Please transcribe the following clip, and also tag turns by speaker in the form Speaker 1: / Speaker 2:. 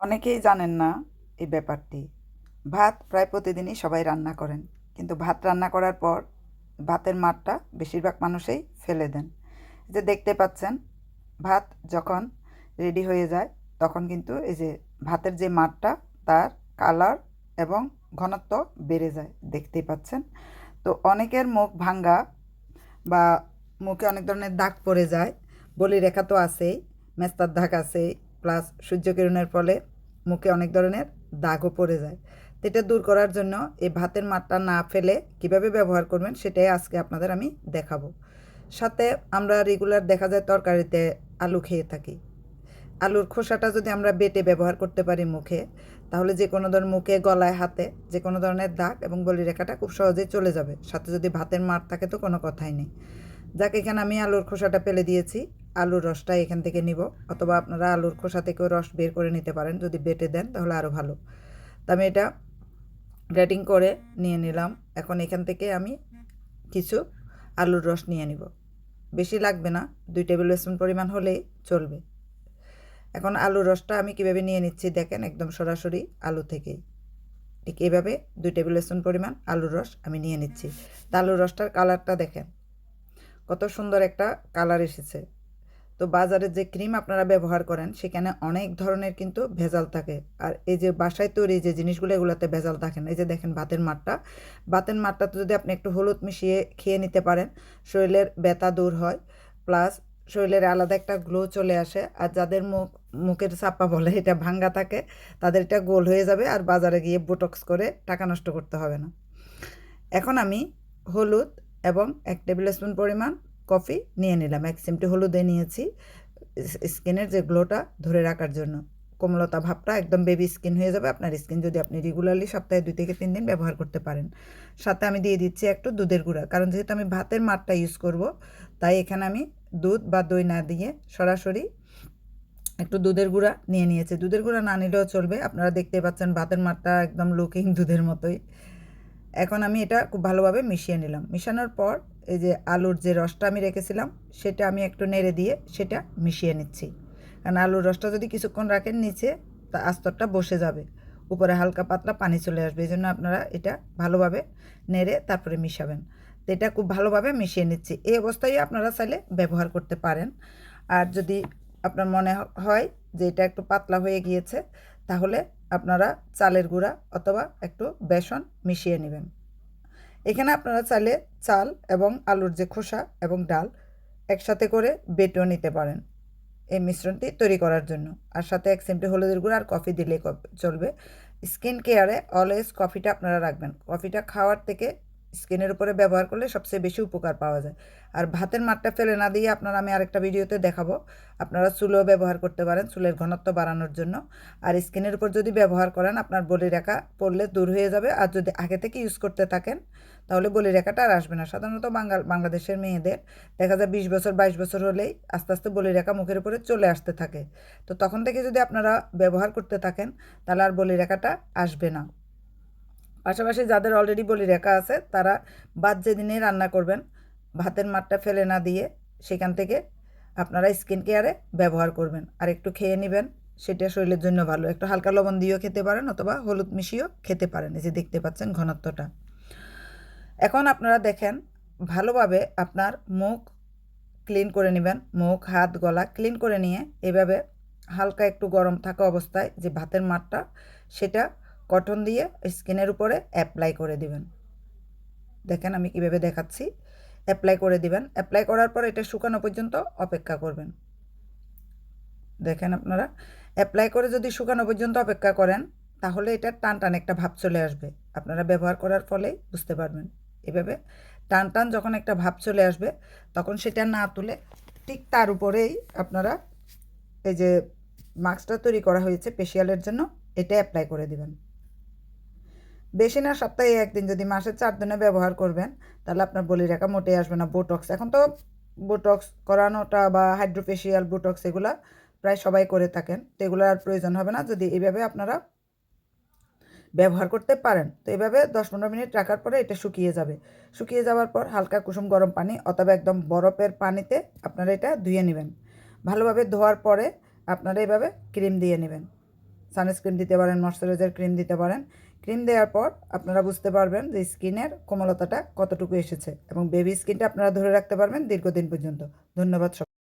Speaker 1: অনেকেই জানেন না এই ব্যাপারটি। ভাত প্রায় প্রতিদিনই সবাই রান্না করেন। কিন্তু ভাত রান্না করার পর ভাতের মাঠটা বেশিরভাগ মানুষই ফেলে দেন। যে দেখতে পাচ্ছেন, ভাত যখন রেডি হয়ে যায়, তখন কিন্তু এই যে ভাতের যে মাঠটা, তার কালার এবং ঘনত্ব বেড়ে যায়। দেখতেই পাচ্ছেন? তো অনেকের মুখ ভাঙ্গা বা মুখে অনেক ধরনের দাগ পড়ে যায়। বলি রেখা তো আছেই, মেস্তার দাগ আছেই প্লাস সূর্যকিরণের ফলে মুখে অনেক ধরনের দাগও পড়ে যায়। তো এটা দূর করার জন্য এই ভাতের মাঠটা না ফেলে কীভাবে ব্যবহার করবেন সেটাই আজকে আপনাদের আমি দেখাবো। সাথে আমরা রেগুলার দেখা যায় তরকারিতে আলু খেয়ে থাকি। আলুর খোসাটা যদি আমরা বেটে ব্যবহার করতে পারি মুখে, তাহলে যে কোনো ধরনের মুখে, গলায়, হাতে যে কোনো ধরনের দাগ এবং বলি রেখাটা খুব সহজেই চলে যাবে। সাথে যদি ভাতের মার থাকে তো কোনো কথাই নেই। যাক, এখানে আমি আলুর খোসাটা ফেলে দিয়েছি। আলুর রসটা এখান থেকে নিব। অথবা আপনারা আলুর খোসা থেকেও রস বের করে নিতে পারেন, যদি বেটে দেন তাহলে আরও ভালো। তো আমি এটা গ্রেটিং করে নিয়ে নিলাম। এখন এখান থেকে আমি কিছু আলুর রস নিয়ে নিব। বেশি লাগবে না, দুই টেবিল স্পুন পরিমাণ হলেই চলবে। এখন আলুর রসটা আমি কীভাবে নিয়ে নিচ্ছি দেখেন, একদম সরাসরি আলু থেকেই। ঠিক এইভাবে দুই টেবিল স্পুন পরিমাণ আলুর রস আমি নিয়ে নিচ্ছি। তা আলুর রসটার কালারটা দেখেন, কত সুন্দর একটা কালার এসেছে। তো বাজারে যে ক্রিম আপনারা ব্যবহার করেন, সেখানে অনেক ধরনের কিন্তু ভেজাল থাকে। আর এই যে বাসায় তৈরি যে জিনিসগুলো, এগুলোতে ভেজাল থাকে না। এই যে দেখেন ভাতের মাঠটা। ভাতের মাঠটাতে যদি আপনি একটু হলুদ মিশিয়ে খেয়ে নিতে পারেন, শরীরের ব্যথা দূর হয়। প্লাস শরীরের আলাদা একটা গ্লো চলে আসে। আর যাদের মুখ, মুখের চাপা বলে, এটা ভাঙ্গা থাকে, তাদের এটা গোল হয়ে যাবে আর বাজারে গিয়ে বোটক্স করে টাকা নষ্ট করতে হবে না। এখন আমি হলুদ এবং এক টেবিল স্পুন পরিমাণ কফি নিয়ে নিলাম, এক চিমটি হলুদে নিয়েছি। স্কিনের যে গ্লোটা ধরে রাখার জন্য। কোমলতা ভাবটা একদম বেবি স্কিন হয়ে যাবে, আপনার স্কিন যদি আপনি রেগুলারলি সপ্তাহে দুই থেকে তিন দিন ব্যবহার করতে পারেন। সাথে আমি দিয়ে দিচ্ছি একটু দুধের গুঁড়া, কারণ যেহেতু আমি ভাতের মাঠটা ইউজ করব, তাই এখানে আমি দুধ বা দই না দিয়ে সরাসরি একটু দুধের গুঁড়া নিয়ে নিয়েছি। দুধের গুঁড়া না নিলেও চলবে, আপনারা দেখতে পাচ্ছেন ভাতের মাঠটা একদম লুকিং দুধের মতোই। এখন আমি এটা খুব ভালোভাবে মিশিয়ে নিলাম। মিশানোর পর এই যে আলুর যে রসটা আমি রেখেছিলাম, সেটা আমি একটু নেড়ে দিয়ে সেটা মিশিয়ে নিচ্ছি। কারণ আলুর রসটা যদি কিছুক্ষণ রাখেন নিচে, তা আস্তরটা বসে যাবে। উপরে হালকা পাতলা পানি চলে আসবে। এই জন্য আপনারা এটা ভালোভাবে নেড়ে তারপরে মিশাবেন। তো এটা খুব ভালোভাবে মিশিয়ে নিচ্ছি। এই অবস্থায় আপনারা চাইলে ব্যবহার করতে পারেন। আর যদি আপনার মনে হয় যে এটা একটু পাতলা হয়ে গিয়েছে, তাহলে আপনারা চালের গুঁড়া অথবা একটু বেসন মিশিয়ে নেবেন। এখানে আপনারা চাইলে চাল এবং আলুর যে খোসা এবং ডাল একসাথে করে বেটেও নিতে পারেন এই মিশ্রণটি তৈরি করার জন্য। আর সাথে এক চিমটি হলুদের গুঁড়ো আর কফি দিলেই চলবে। স্কিন কেয়ারে অলওয়েজ কফিটা আপনারা রাখবেন। কফিটা খাওয়ার থেকে স্কিনের উপরে ব্যবহার করলে সবচেয়ে বেশি উপকার পাওয়া যায়। আর ভাতের মাঠটা ফেলে না দিয়ে আপনারা আমি আরেকটা ভিডিওতে দেখাবো। আপনারা চুলও ব্যবহার করতে পারেন, চুলের ঘনত্ব বাড়ানোর জন্য। আর স্কিনের উপর যদি ব্যবহার করেন, আপনার বলি রেখা পড়লে দূর হয়ে যাবে। আর যদি আগে থেকে ইউজ করতে থাকেন, তাহলে বলি রেখাটা আর আসবে না। সাধারণত বাঙাল বাংলাদেশের মেয়েদের দেখা যায় বিশ বছর, বাইশ বছর হলেই আস্তে আস্তে বলি রেখা মুখের উপরে চলে আসতে থাকে। তো তখন থেকে যদি আপনারা ব্যবহার করতে থাকেন, তাহলে আর বলি রেখাটা আসবে না। পাশাপাশি যাদের অলরেডি বলি রেখা আছে, তারা বাদ যেদিনে রান্না করবেন, ভাতের মাঠটা ফেলে না দিয়ে সেখান থেকে আপনারা স্কিন কেয়ারে ব্যবহার করবেন। আর একটু খেয়ে নেবেন, সেটা শরীরের জন্য ভালো। একটু হালকা লবণ দিয়েও খেতে পারেন অথবা হলুদ মিশিয়েও খেতে পারেন। এই যে দেখতে পাচ্ছেন ঘনত্বটা। এখন আপনারা দেখেন, ভালোভাবে আপনার মুখ ক্লিন করে নেবেন। মুখ, হাত, গলা ক্লিন করে নিয়ে এভাবে হালকা একটু গরম থাকা অবস্থায় যে ভাতের মাঠটা, সেটা কটন দিয়ে স্কিনের উপরে অ্যাপ্লাই করে দিবেন। দেখেন আমি কীভাবে দেখাচ্ছি। অ্যাপ্লাই করে দিবেন। অ্যাপ্লাই করার পর এটা শুকানো পর্যন্ত অপেক্ষা করবেন। দেখেন আপনারা অ্যাপ্লাই করে যদি শুকানো পর্যন্ত অপেক্ষা করেন, তাহলে এটা টান টান একটা ভাব চলে আসবে। আপনারা ব্যবহার করার ফলেই বুঝতে পারবেন। এভাবে টান টান যখন একটা ভাব চলে আসবে, তখন সেটা না তুলে ঠিক তার উপরেই আপনারা এই যে মাস্কটা তৈরি করা হয়েছে ফেশিয়ালের জন্য, এটা অ্যাপ্লাই করে দিবেন। বেশি না, সপ্তাহে একদিন যদি মাসে চার দিনে ব্যবহার করবেন, তাহলে আপনার বলি রেখা মোটেই আসবে না। বোটক্স এখন তো বোটক্স করানোটা বা হাইড্রোফেশিয়াল বোটক্স এগুলা প্রায় সবাই করে থাকেন, তো এগুলো আর প্রয়োজন হবে না। যদি এইভাবে আপনারা ব্যবহার করতে পারেন, তো এভাবে দশ পনেরো মিনিট রাখার পরে এটা শুকিয়ে যাবে। শুকিয়ে যাওয়ার পর হালকা কুসুম গরম পানি, অথবা একদম বরফের পানিতে আপনারা এটা ধুয়ে নেবেন। ভালোভাবে ধোয়ার পরে আপনারা এভাবে ক্রিম দিয়ে নেবেন। সানস্ক্রিন দিতে পারেন, ময়শ্চারাইজার ক্রিম দিতে পারেন। ক্রিম দেওয়ার পর আপনারা বুঝতে পারবেন যে স্কিনের কোমলতাটা কতটুকু এসেছে এবং বেবি স্কিনটা আপনারা ধরে রাখতে পারবেন দীর্ঘদিন পর্যন্ত। ধন্যবাদ সব